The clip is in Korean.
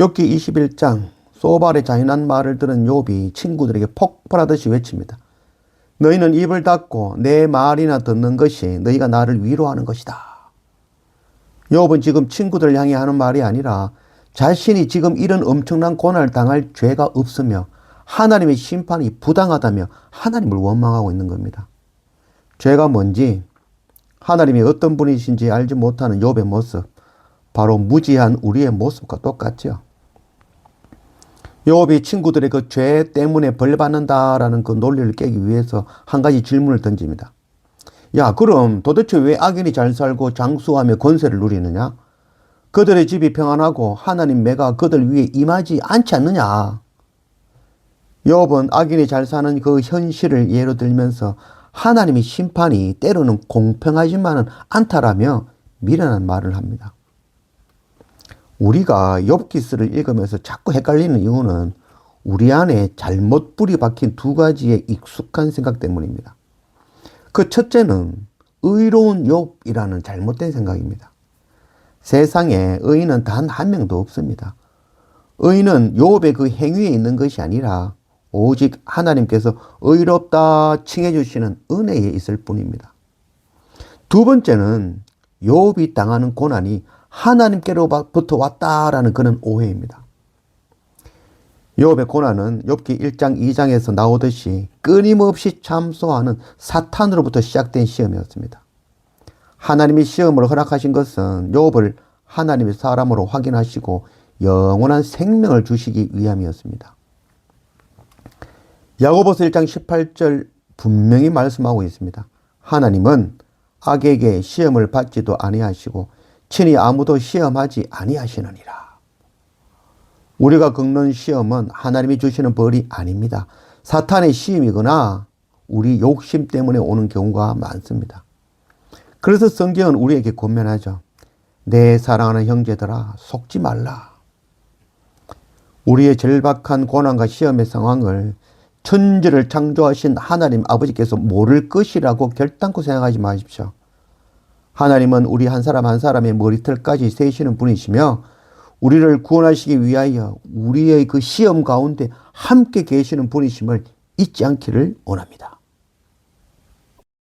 욥기 21장 소발의 잔인한 말을 들은 욥이 친구들에게 폭발하듯이 외칩니다. 너희는 입을 닫고 내 말이나 듣는 것이 너희가 나를 위로하는 것이다. 욥은 지금 친구들을 향해 하는 말이 아니라 자신이 지금 이런 엄청난 고난을 당할 죄가 없으며 하나님의 심판이 부당하다며 하나님을 원망하고 있는 겁니다. 죄가 뭔지 하나님이 어떤 분이신지 알지 못하는 욥의 모습 바로 무지한 우리의 모습과 똑같죠. 욥이 친구들의 그 죄 때문에 벌 받는다라는 그 논리를 깨기 위해서 한 가지 질문을 던집니다. 야, 그럼 도대체 왜 악인이 잘 살고 장수하며 권세를 누리느냐? 그들의 집이 평안하고 하나님 매가 그들 위에 임하지 않지 않느냐? 욥은 악인이 잘 사는 그 현실을 예로 들면서 하나님의 심판이 때로는 공평하지만은 않다라며 미련한 말을 합니다. 우리가 욥기스를 읽으면서 자꾸 헷갈리는 이유는 우리 안에 잘못 뿌리 박힌 두 가지의 익숙한 생각 때문입니다. 그 첫째는 의로운 욥이라는 잘못된 생각입니다. 세상에 의인은 단 한 명도 없습니다. 의인은 욥의 그 행위에 있는 것이 아니라 오직 하나님께서 의롭다 칭해 주시는 은혜에 있을 뿐입니다. 두 번째는 욥이 당하는 고난이 하나님께로부터 왔다라는 그런 오해입니다. 욥의 고난은 욥기 1장 2장에서 나오듯이 끊임없이 참소하는 사탄으로부터 시작된 시험이었습니다. 하나님이 시험을 허락하신 것은 욥을 하나님의 사람으로 확인하시고 영원한 생명을 주시기 위함이었습니다. 야고보서 1장 18절 분명히 말씀하고 있습니다. 하나님은 악에게 시험을 받지도 아니하시고 친히 아무도 시험하지 아니하시느니라. 우리가 겪는 시험은 하나님이 주시는 벌이 아닙니다. 사탄의 시험이거나 우리 욕심 때문에 오는 경우가 많습니다. 그래서 성경은 우리에게 권면하죠. 내 사랑하는 형제들아 속지 말라. 우리의 절박한 고난과 시험의 상황을 천지를 창조하신 하나님 아버지께서 모를 것이라고 결단코 생각하지 마십시오. 하나님은 우리 한 사람 한 사람의 머리털까지 세시는 분이시며 우리를 구원하시기 위하여 우리의 그 시험 가운데 함께 계시는 분이심을 잊지 않기를 원합니다.